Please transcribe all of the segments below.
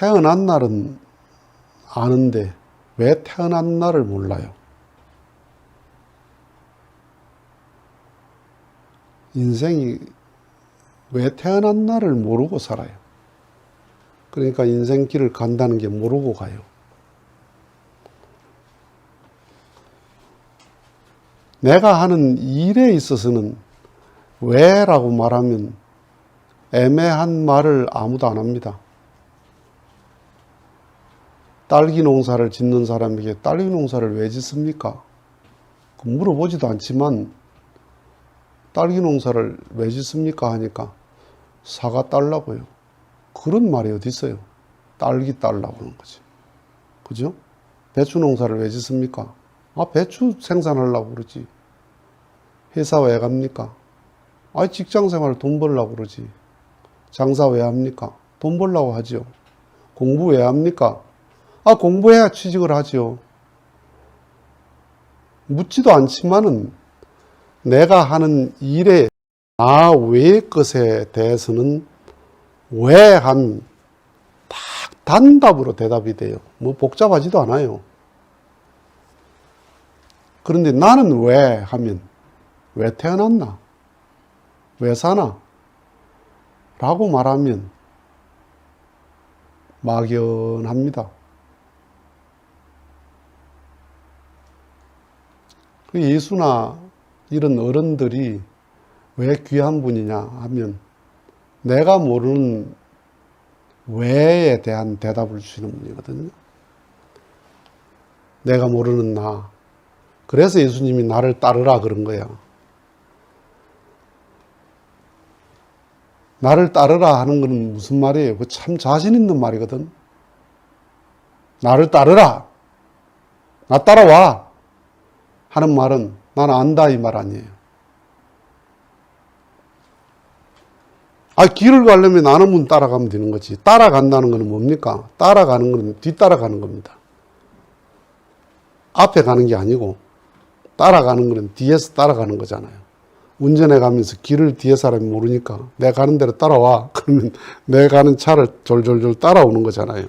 태어난 날은 아는데 왜 태어난 날을 몰라요? 인생이 왜 태어난 날을 모르고 살아요. 그러니까 인생 길을 간다는 게 모르고 가요. 내가 하는 일에 있어서는 왜 라고 말하면 애매한 말을 아무도 안 합니다. 딸기 농사를 짓는 사람에게 딸기 농사를 왜 짓습니까? 그 물어보지도 않지만 딸기 농사를 왜 짓습니까? 하니까 사과 딸라고요. 그런 말이 어디 있어요? 딸기 딸라고 하는 거지. 그죠? 배추 농사를 왜 짓습니까? 아, 배추 생산하려고 그러지. 회사 왜 갑니까? 아, 직장 생활 돈 벌려고 그러지. 장사 왜 합니까? 돈 벌려고 하지요. 공부 왜 합니까? 아, 공부해야 취직을 하지요. 묻지도 않지만은 내가 하는 일에 나 외의 것에 대해서는 왜 한 딱 단답으로 대답이 돼요. 뭐 복잡하지도 않아요. 그런데 나는 왜 하면 왜 태어났나? 왜 사나? 라고 말하면 막연합니다. 예수나 이런 어른들이 왜 귀한 분이냐 하면 내가 모르는 왜에 대한 대답을 주시는 분이거든요. 내가 모르는 나. 그래서 예수님이 나를 따르라 그런 거야. 나를 따르라 하는 것은 무슨 말이에요? 그참 자신 있는 말이거든. 나를 따르라. 나 따라와. 하는 말은 나는 안다 이 말 아니에요. 아, 길을 가려면 아는 분 따라가면 되는 거지. 따라간다는 것은 뭡니까? 따라가는 것은 뒤따라가는 겁니다. 앞에 가는 게 아니고 따라가는 것은 뒤에서 따라가는 거잖아요. 운전해 가면서 길을 뒤에 사람이 모르니까 내가 가는 대로 따라와. 그러면 내가 가는 차를 졸졸졸 따라오는 거잖아요.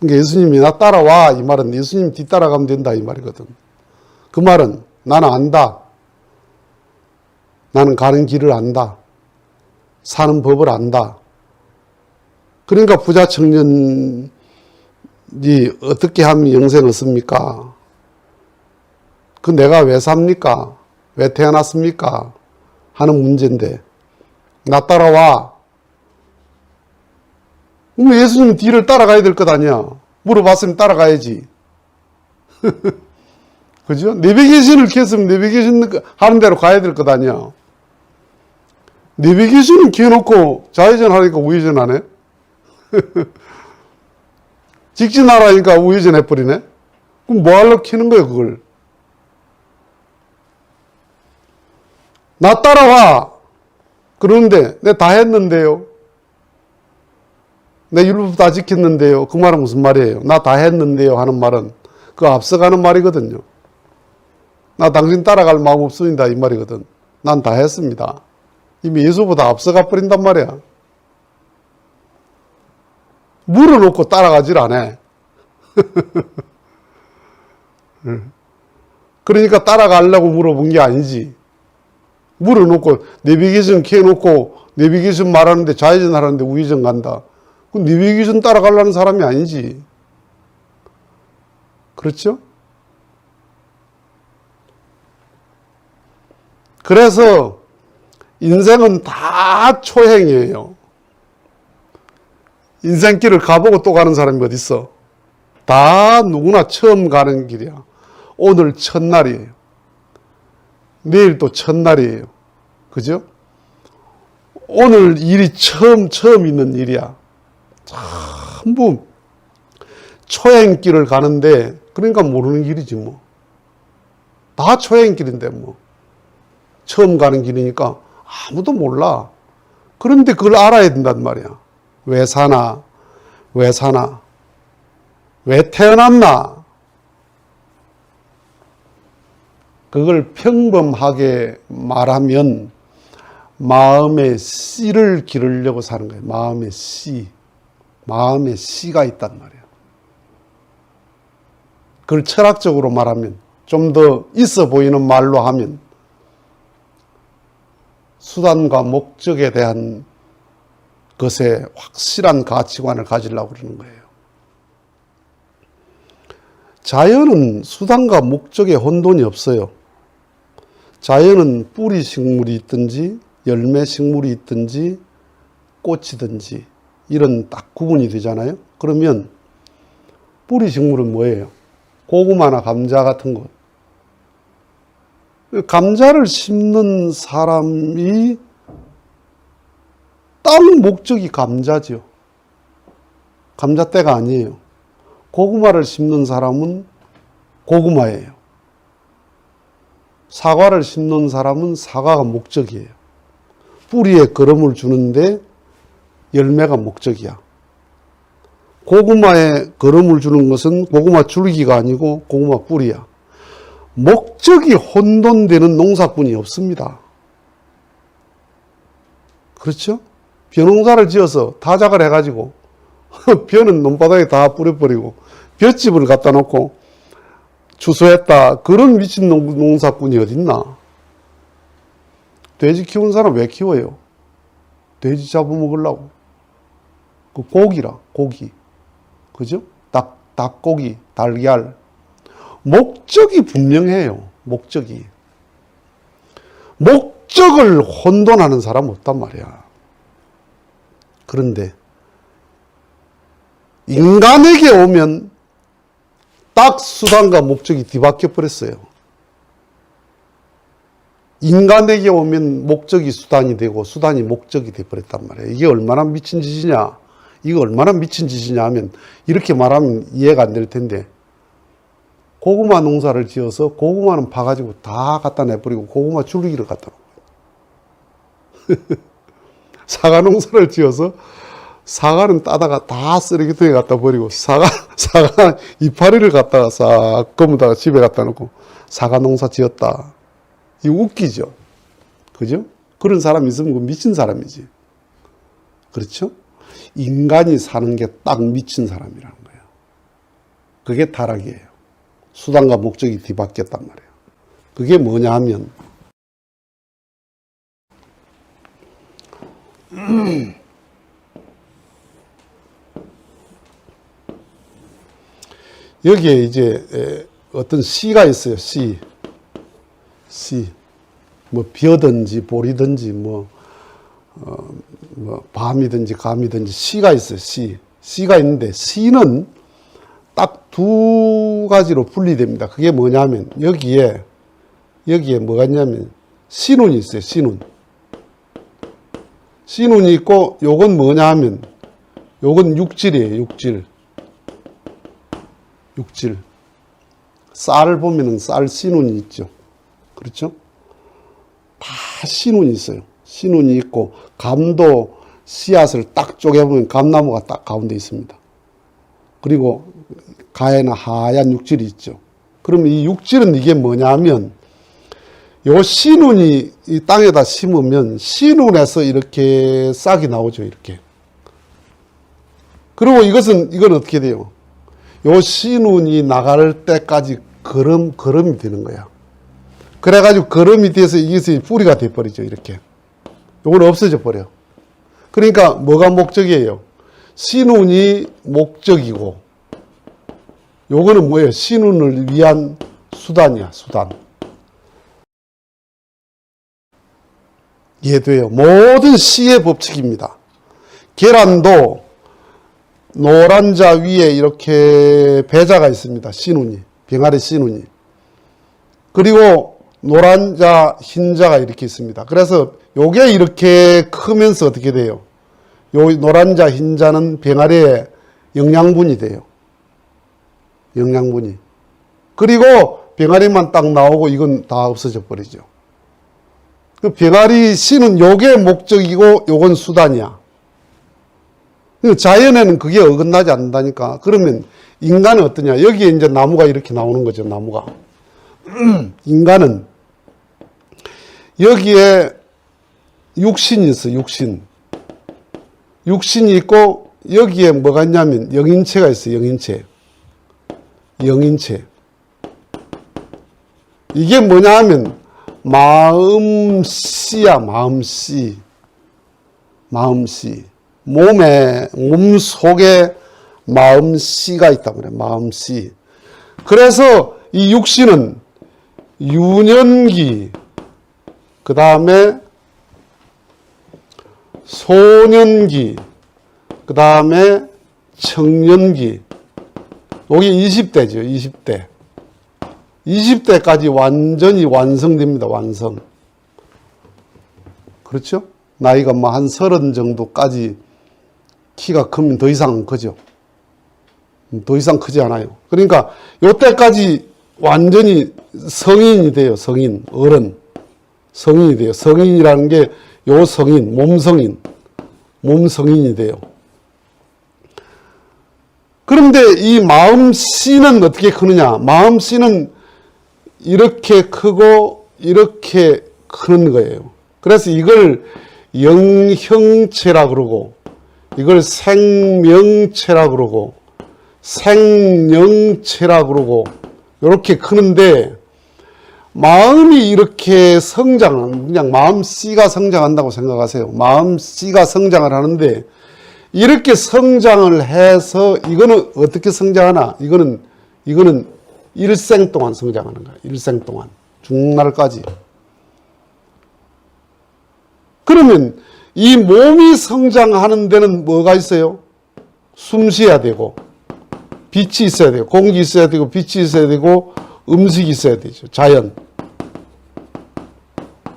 그러니까 예수님이 나 따라와. 이 말은 예수님 뒤따라가면 된다. 이 말이거든. 그 말은 나는 안다. 나는 가는 길을 안다. 사는 법을 안다. 그러니까 부자 청년이 어떻게 하면 영생 얻습니까? 그 내가 왜 삽니까? 왜 태어났습니까? 하는 문제인데, 나 따라와. 예수님 뒤를 따라가야 될 것 아니야. 물어봤으면 따라가야지. 그죠? 내비게이션을 켰으면 내비게이션 하는 대로 가야 될 것 아니야. 내비게이션을 켜놓고 좌회전 하니까 우회전 하네? 직진하라니까 우회전 해버리네? 그럼 뭐 하려고 켜는 거야, 그걸? 나 따라와! 그러는데, 내 다 했는데요. 내 율법 다 지켰는데요. 그 말은 무슨 말이에요? 나 다 했는데요. 하는 말은 그 앞서가는 말이거든요. 나 당신 따라갈 마음 없습니다. 이 말이거든. 난 다 했습니다. 이미 예수보다 앞서가 버린단 말이야. 물어놓고 따라가질 않아. 그러니까 따라가려고 물어본 게 아니지. 물어놓고 내비게이션 켜놓고 내비게이션 말하는데 좌회전 하라는데 우회전 간다. 그 내비게이션 따라가려는 사람이 아니지. 그렇죠? 그래서 인생은 다 초행이에요. 인생길을 가보고 또 가는 사람이 어디 있어? 다 누구나 처음 가는 길이야. 오늘 첫날이에요. 내일 또 첫날이에요. 그죠? 오늘 일이 처음 처음 있는 일이야. 전부 초행길을 가는데 그러니까 모르는 길이지 뭐. 다 초행길인데 뭐. 처음 가는 길이니까 아무도 몰라. 그런데 그걸 알아야 된단 말이야. 왜 사나? 왜 사나? 왜 태어났나? 그걸 평범하게 말하면 마음의 씨를 기르려고 사는 거예요. 마음의 씨. 마음에 씨가 있단 말이야. 그걸 철학적으로 말하면 좀 더 있어 보이는 말로 하면 수단과 목적에 대한 것에 확실한 가치관을 가지려고 그러는 거예요. 자연은 수단과 목적에 혼돈이 없어요. 자연은 뿌리 식물이 있든지 열매 식물이 있든지 꽃이든지 이런 딱 구분이 되잖아요. 그러면 뿌리 식물은 뭐예요? 고구마나 감자 같은 것. 감자를 심는 사람이 땅 목적이 감자죠. 감자떼가 아니에요. 고구마를 심는 사람은 고구마예요. 사과를 심는 사람은 사과가 목적이에요. 뿌리에 거름을 주는데 열매가 목적이야. 고구마에 거름을 주는 것은 고구마 줄기가 아니고 고구마 뿌리야. 목적이 혼돈되는 농사꾼이 없습니다. 그렇죠? 벼농사를 지어서 타작을 해가지고 벼는 논바닥에 다 뿌려버리고 벼집을 갖다 놓고 추수했다. 그런 미친 농- 농사꾼이 어딨나? 돼지 키우는 사람 왜 키워요? 돼지 잡아먹으려고. 그 고기라, 고기. 그죠? 닭, 닭고기, 달걀. 목적이 분명해요. 목적이. 목적을 혼돈하는 사람 없단 말이야. 그런데 인간에게 오면 딱 수단과 목적이 뒤바뀌어 버렸어요. 인간에게 오면 목적이 수단이 되고 수단이 목적이 돼 버렸단 말이에요. 이게 얼마나 미친 짓이냐? 이거 얼마나 미친 짓이냐 하면 이렇게 말하면 이해가 안 될 텐데 고구마 농사를 지어서 고구마는 파가지고 다 갖다 내버리고 고구마 줄기를 갖다 놓고 사과 농사를 지어서 사과는 따다가 다 쓰레기통에 갖다 버리고 사과 사과 이파리를 갖다가 싹 거무다가 집에 갖다 놓고 사과 농사 지었다. 이 웃기죠. 그죠? 그런 사람 있으면 그 미친 사람이지. 그렇죠? 인간이 사는 게 딱 미친 사람이라는 거예요. 그게 타락이에요. 수단과 목적이 뒤바뀌었단 말이에요. 그게 뭐냐 하면 여기에 이제 에, 어떤 씨가 있어요. 씨. 씨. 뭐 벼든지 보리든지 뭐, 어, 뭐 밤이든지 감이든지 씨가 있어요. 씨. 씨가 있는데 씨는 딱 두 가지로 분리됩니다. 그게 뭐냐면 여기에 여기에 뭐가 있냐면 신운이 있어요. 신운. 신운이 있고 요건 뭐냐 하면 요건 육질이에요. 육질. 육질. 쌀을 보면은 쌀 신운이 있죠. 그렇죠? 다 신운이 있어요. 신운이 있고 감도 씨앗을 딱 쪼개보면 감나무가 딱 가운데 있습니다. 그리고 가에는 하얀 육질이 있죠. 그러면 이 육질은 이게 뭐냐 하면 요 신운이 이 땅에다 심으면 신운에서 이렇게 싹이 나오죠. 이렇게. 그리고 이것은 이건 어떻게 돼요? 요 신운이 나갈 때까지 걸음 걸음이 되는 거야. 그래가지고 걸음이 돼서 이것이 뿌리가 돼버리죠. 이렇게. 요건 없어져 버려. 그러니까 뭐가 목적이에요? 신운이 목적이고 요거는 뭐예요? 신운을 위한 수단이야, 수단. 이해돼요? 모든 시의 법칙입니다. 계란도 노란 자 위에 이렇게 배자가 있습니다. 신운이. 병아리 신운이. 그리고 노란 자, 흰 자가 이렇게 있습니다. 그래서 요게 이렇게 크면서 어떻게 돼요? 요 노란 자, 흰 자는 병아리의 영양분이 돼요. 영양분이. 그리고 병아리만 딱 나오고 이건 다 없어져 버리죠. 그 병아리 씨는 요게 목적이고 요건 수단이야. 그 자연에는 그게 어긋나지 않는다니까. 그러면 인간은 어떠냐? 여기에 이제 나무가 이렇게 나오는 거죠, 나무가. 인간은 여기에 육신이 있어, 육신. 육신이 있고 여기에 뭐가 있냐면 영인체가 있어요. 영인체. 영인체. 이게 뭐냐 하면 마음씨야, 마음씨. 마음씨. 몸에, 몸 속에 마음씨가 있단 말이에요. 마음씨. 그래서 이 육신은 유년기, 그 다음에 소년기, 그 다음에 청년기, 여기 20대죠, 20대. 20대까지 완전히 완성됩니다, 완성. 그렇죠? 나이가 뭐한 서른 정도까지 키가 크면 더 이상 크죠. 더 이상 크지 않아요. 그러니까 요때까지 완전히 성인이 돼요, 성인, 어른. 성인이 돼요. 성인이라는 게 요 성인, 몸 성인, 몸 성인이 돼요. 그런데 이 마음 씨는 어떻게 크느냐? 마음 씨는 이렇게 크고 이렇게 크는 거예요. 그래서 이걸 영형체라 그러고 이걸 생명체라 그러고 생명체라 그러고 이렇게 크는데 마음이 이렇게 성장, 그냥 마음 씨가 성장한다고 생각하세요. 마음 씨가 성장을 하는데 이렇게 성장을 해서 이거는 어떻게 성장하나? 이거는 이거는 일생 동안 성장하는 거야. 일생 동안 중날까지. 그러면 이 몸이 성장하는 데는 뭐가 있어요? 숨 쉬어야 되고 빛이 있어야 되고 공기 있어야 되고 빛이 있어야 되고 음식이 있어야 되죠. 자연.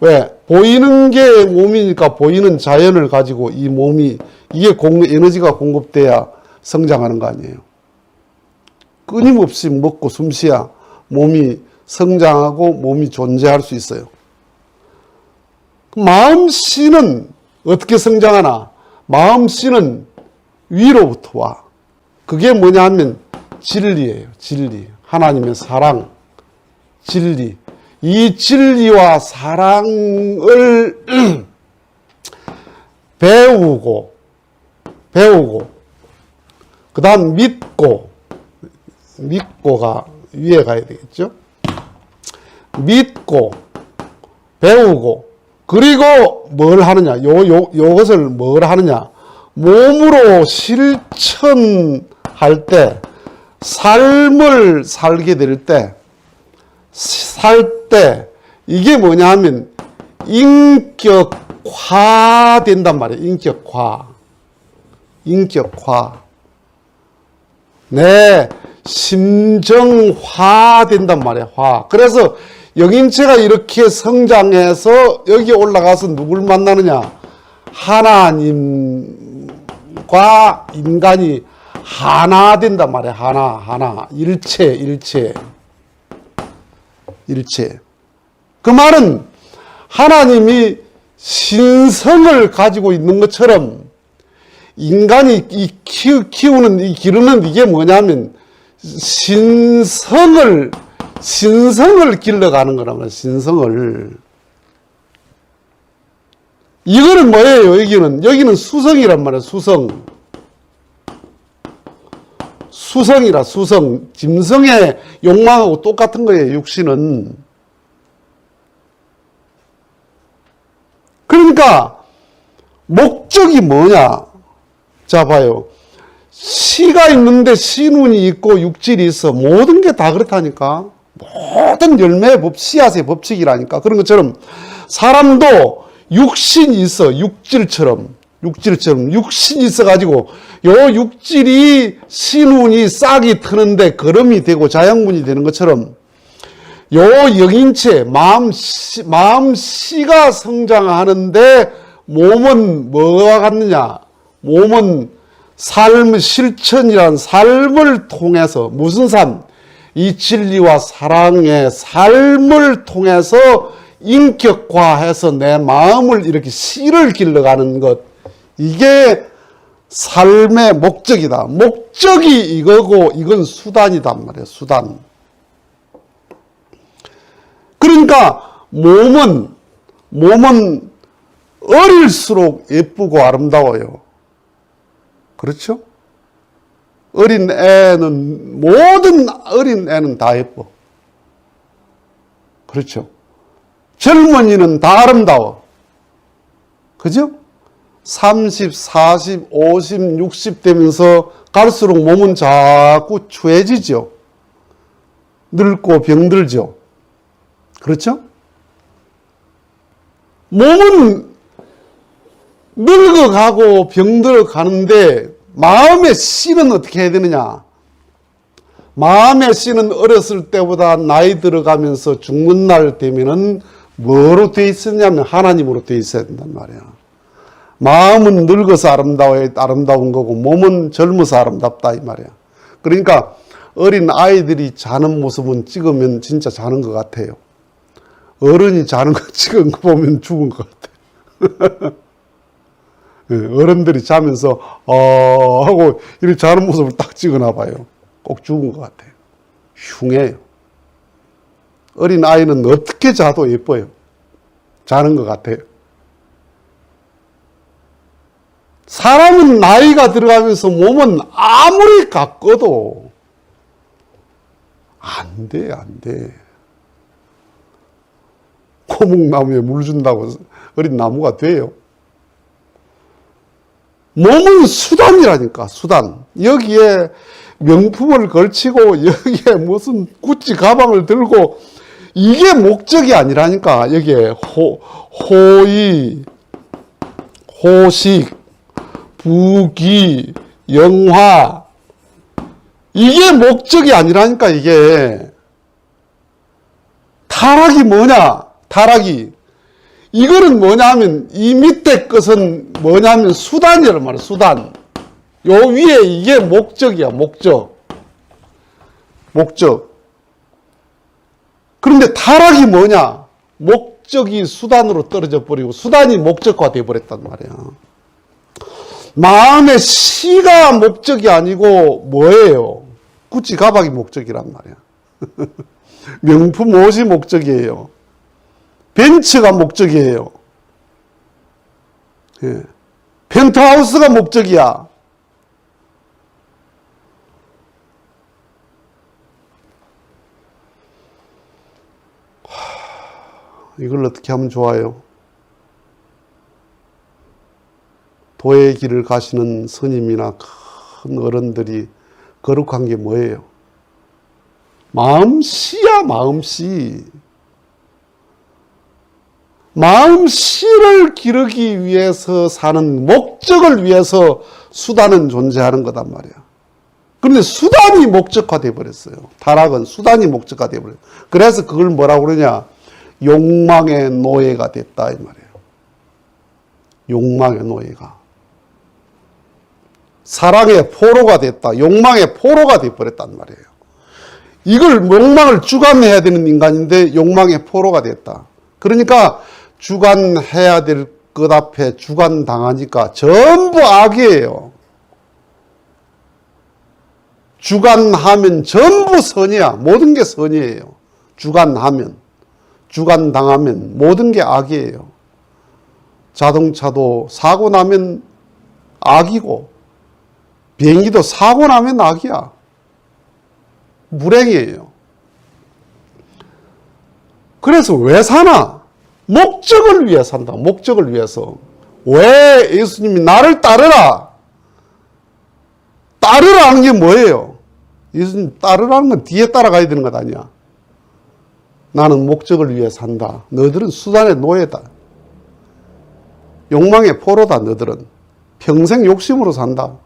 왜? 보이는 게 몸이니까 보이는 자연을 가지고 이 몸이 이게 공, 에너지가 공급돼야 성장하는 거 아니에요. 끊임없이 먹고 숨 쉬야 몸이 성장하고 몸이 존재할 수 있어요. 마음 씨는 어떻게 성장하나? 마음 씨는 위로부터 와. 그게 뭐냐 하면 진리예요. 진리. 하나님의 사랑. 진리. 이 진리와 사랑을 배우고, 배우고, 그 다음 믿고, 믿고가 위에 가야 되겠죠? 믿고, 배우고, 그리고 뭘 하느냐? 요, 요, 요것을 뭘 하느냐? 몸으로 실천할 때, 삶을 살게 될 때, 살 때, 이게 뭐냐 하면, 인격화 된단 말이에요. 인격화. 인격화. 네, 심정화 된단 말이에요. 화. 그래서 영인체가 이렇게 성장해서 여기 올라가서 누굴 만나느냐? 하나님과 인간이 하나 된단 말이에요. 하나, 하나. 일체, 일체. 일체. 그 말은 하나님이 신성을 가지고 있는 것처럼 인간이 이 키우, 키우 는, 이 기르는 이게 뭐냐면 신성을, 신성을 길러가는 거란 말이에요. 신성을. 이거는 뭐예요? 여기는, 여기는 수성이란 말이에요. 수성. 수성이라, 수성. 짐승의 욕망하고 똑같은 거예요. 육신은. 그러니까, 목적이 뭐냐? 자, 봐요. 시가 있는데 신운이 있고 육질이 있어. 모든 게 다 그렇다니까. 모든 열매의 법, 씨앗의 법칙이라니까. 그런 것처럼 사람도 육신이 있어. 육질처럼. 육질처럼. 육신이 있어가지고 요 육질이 신운이 싹이 트는데 걸음이 되고 자양분이 되는 것처럼 요 영인체, 마음 씨, 마음 씨가 성장하는데 몸은 뭐와 같느냐? 몸은 삶 실천이란 삶을 통해서 무슨 삶? 이 진리와 사랑의 삶을 통해서 인격화해서 내 마음을 이렇게 씨를 길러가는 것. 이게 삶의 목적이다. 목적이 이거고 이건 수단이단 말이에요. 수단. 그러니까 몸은 몸은 어릴수록 예쁘고 아름다워요. 그렇죠? 어린 애는, 모든 어린 애는 다 예뻐. 그렇죠? 젊은이는 다 아름다워. 그죠? 30, 40, 50, 60 되면서 갈수록 몸은 자꾸 추해지죠. 늙고 병들죠. 그렇죠? 몸은 늙어가고 병들어 가는데 마음의 씨는 어떻게 해야 되느냐? 마음의 씨는 어렸을 때보다 나이 들어가면서 죽는 날 되면은 뭐로 돼 있었냐면 하나님으로 돼 있어야 된단 말이야. 마음은 늙어서 아름다워야 아름다운 거고 몸은 젊어서 아름답다 이 말이야. 그러니까 어린 아이들이 자는 모습은 찍으면 진짜 자는 것 같아요. 어른이 자는 거 찍은 거 보면 죽은 것 같아. 예, 어른들이 자면서 어 하고 이렇게 자는 모습을 딱 찍어놔 봐요. 꼭 죽은 것 같아요. 흉해요. 어린 아이는 어떻게 자도 예뻐요. 자는 것 같아요. 사람은 나이가 들어가면서 몸은 아무리 가꿔도 안 돼, 안 돼. 고목나무에 물 준다고 어린 나무가 돼요. 몸은 수단이라니까, 수단. 여기에 명품을 걸치고, 여기에 무슨 구찌 가방을 들고, 이게 목적이 아니라니까, 여기에 호, 호의, 호식, 부귀, 영화, 이게 목적이 아니라니까, 이게. 타락이 뭐냐? 타락이. 이거는 뭐냐 하면, 이 밑에 것은 뭐냐 하면 수단이란 말이야, 수단. 요 위에 이게 목적이야, 목적. 목적. 그런데 타락이 뭐냐? 목적이 수단으로 떨어져 버리고, 수단이 목적화 되어 버렸단 말이야. 마음의 시가 목적이 아니고 뭐예요? 구찌 가방이 목적이란 말이야. 명품 옷이 목적이에요. 벤츠가 목적이에요. 예. 펜트하우스가 목적이야. 하, 이걸 어떻게 하면 좋아요? 도의 길을 가시는 스님이나 큰 어른들이 거룩한 게 뭐예요? 마음씨야, 마음씨. 마음 씨를 기르기 위해서 사는 목적을 위해서 수단은 존재하는 거단 말이야. 그런데 수단이 목적화돼 버렸어요. 타락은 수단이 목적화돼 버려요. 그래서 그걸 뭐라고 그러냐? 욕망의 노예가 됐다 이 말이에요. 욕망의 노예가. 사랑의 포로가 됐다. 욕망의 포로가 돼 버렸단 말이에요. 이걸 욕망을 주관해야 되는 인간인데 욕망의 포로가 됐다. 그러니까 주관해야 될 것 앞에 주관당하니까 전부 악이에요. 주관하면 전부 선이야. 모든 게 선이에요. 주관하면. 주관당하면 모든 게 악이에요. 자동차도 사고 나면 악이고, 비행기도 사고 나면 악이야. 불행이에요. 그래서 왜 사나? 목적을 위해 산다. 목적을 위해서. 왜 예수님이 나를 따르라? 따르라는 게 뭐예요? 예수님 따르라는 건 뒤에 따라가야 되는 것 아니야. 나는 목적을 위해 산다. 너들은 수단의 노예다. 욕망의 포로다, 너들은. 평생 욕심으로 산다.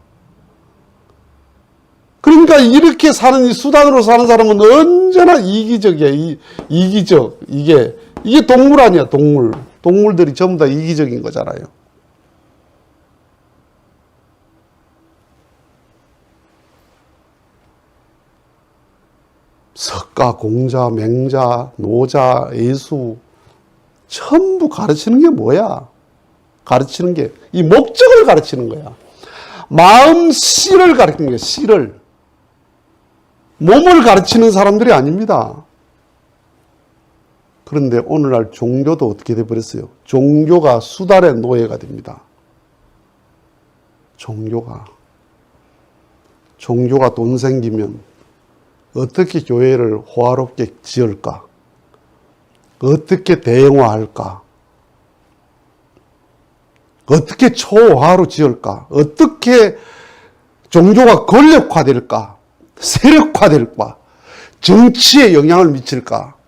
그러니까 이렇게 사는 이 수단으로 사는 사람은 언제나 이기적이야. 이, 이기적. 이게 이게 동물 아니야, 동물. 동물들이 전부 다 이기적인 거잖아요. 석가, 공자, 맹자, 노자, 예수 전부 가르치는 게 뭐야? 가르치는 게 이 목적을 가르치는 거야. 마음 씨를 가르치는 거야. 씨를. 몸을 가르치는 사람들이 아닙니다. 그런데 오늘날 종교도 어떻게 돼버렸어요? 종교가 수달의 노예가 됩니다. 종교가. 종교가 돈 생기면 어떻게 교회를 호화롭게 지을까? 어떻게 대형화할까? 어떻게 초화로 지을까? 어떻게 종교가 권력화될까? 세력화될까? 정치에 영향을 미칠까?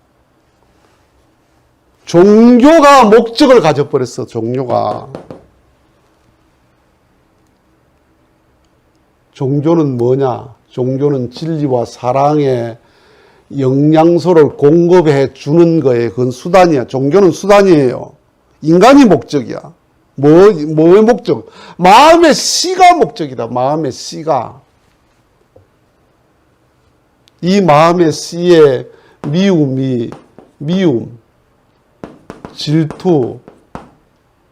종교가 목적을 가져버렸어, 종교가. 종교는 뭐냐? 종교는 진리와 사랑의 영양소를 공급해 주는 거에 그건 수단이야. 종교는 수단이에요. 인간이 목적이야. 뭐, 뭐의 목적? 마음의 씨가 목적이다. 마음의 씨가. 이 마음의 씨의 미움이, 미움, 질투,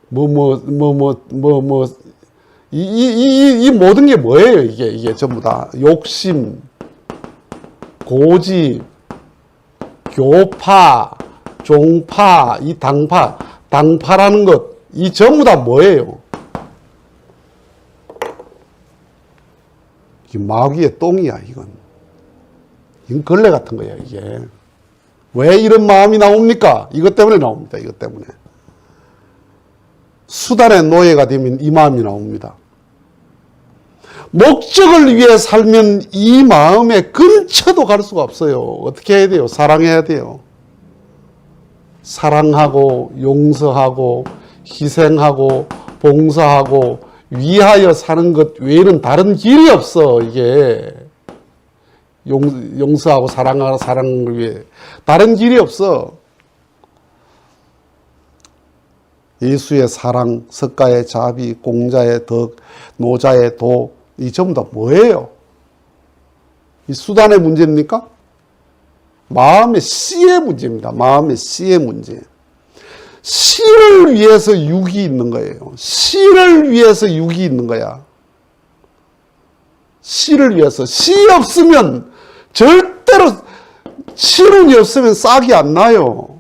뭐, 뭐, 뭐, 뭐, 뭐, 뭐, 이, 이, 이, 이 모든 게 뭐예요? 이게, 이게 전부 다. 욕심, 고집, 교파, 종파, 이 당파, 당파라는 것, 이 전부 다 뭐예요? 이 마귀의 똥이야, 이건. 이건 걸레 같은 거야, 이게. 왜 이런 마음이 나옵니까? 이것 때문에 나옵니다, 이것 때문에. 수단의 노예가 되면 이 마음이 나옵니다. 목적을 위해 살면 이 마음의 근처도 갈 수가 없어요. 어떻게 해야 돼요? 사랑해야 돼요. 사랑하고 용서하고 희생하고 봉사하고 위하여 사는 것 외에는 다른 길이 없어. 이게 용, 용서하고 사랑하고 사랑을 위해 다른 길이 없어. 예수의 사랑, 석가의 자비, 공자의 덕, 노자의 도, 이 전부 다 뭐예요? 이 수단의 문제입니까? 마음의 씨의 문제입니다. 마음의 씨의 문제. 씨를 위해서 육이 있는 거예요. 씨를 위해서 육이 있는 거야. 씨를 위해서. 씨 없으면 절대로 씨눈이 없으면 싹이 안 나요.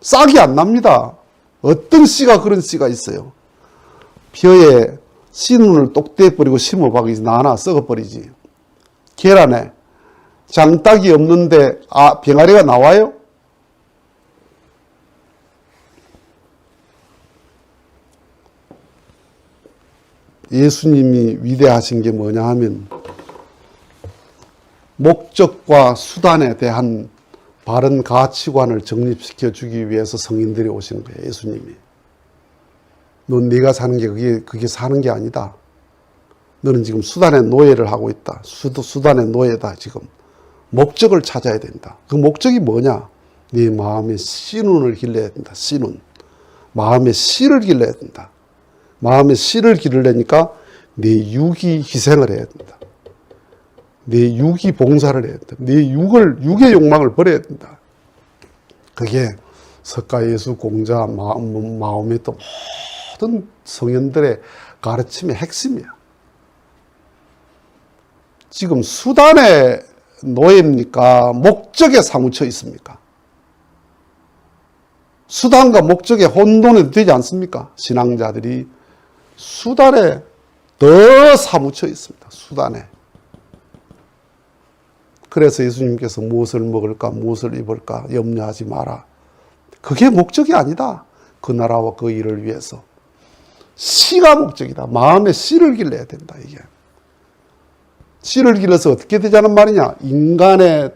싹이 안 납니다. 어떤 씨가 그런 씨가 있어요. 벼에 씨눈을 똑 떼버리고 심어박이 나나 썩어버리지. 계란에 장딱이 없는데 아 병아리가 나와요? 예수님이 위대하신 게 뭐냐 하면 목적과 수단에 대한 바른 가치관을 정립시켜 주기 위해서 성인들이 오시는 거예요. 예수님이. 넌 네가 사는 게 그게 그게 사는 게 아니다. 너는 지금 수단의 노예를 하고 있다. 수도 수단의 노예다 지금. 목적을 찾아야 된다. 그 목적이 뭐냐? 네 마음의 씨눈을 길러야 된다. 씨눈. 마음의 씨를 길러야 된다. 마음의 씨를 기르려니까 네 육이 희생을 해야 된다. 네 육이 봉사를 해야 된다. 네 육을 육의 욕망을 버려야 된다. 그게 석가 예수 공자 마음 마음의 또 모든 성현들의 가르침의 핵심이야. 지금 수단의 노예입니까? 목적에 사무쳐 있습니까? 수단과 목적에 혼돈이 되지 않습니까? 신앙자들이 수단에 더 사무쳐 있습니다. 수단에. 그래서 예수님께서 무엇을 먹을까, 무엇을 입을까 염려하지 마라. 그게 목적이 아니다. 그 나라와 그 일을 위해서. 씨가 목적이다. 마음의 씨를 길러야 된다, 이게. 씨를 길러서 어떻게 되자는 말이냐? 인간의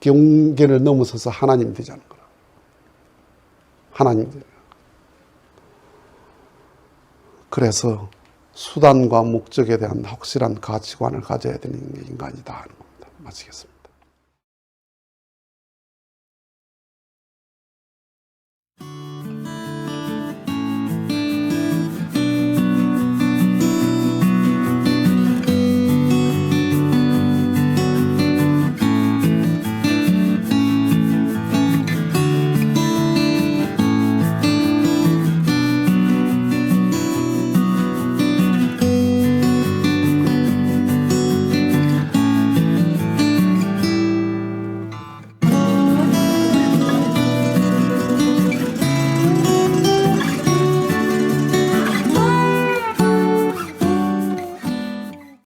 경계를 넘어서서 하나님 되자는 거라. 하나님. 그래서 수단과 목적에 대한 확실한 가치관을 가져야 되는 게 인간이다 Hadi kesin.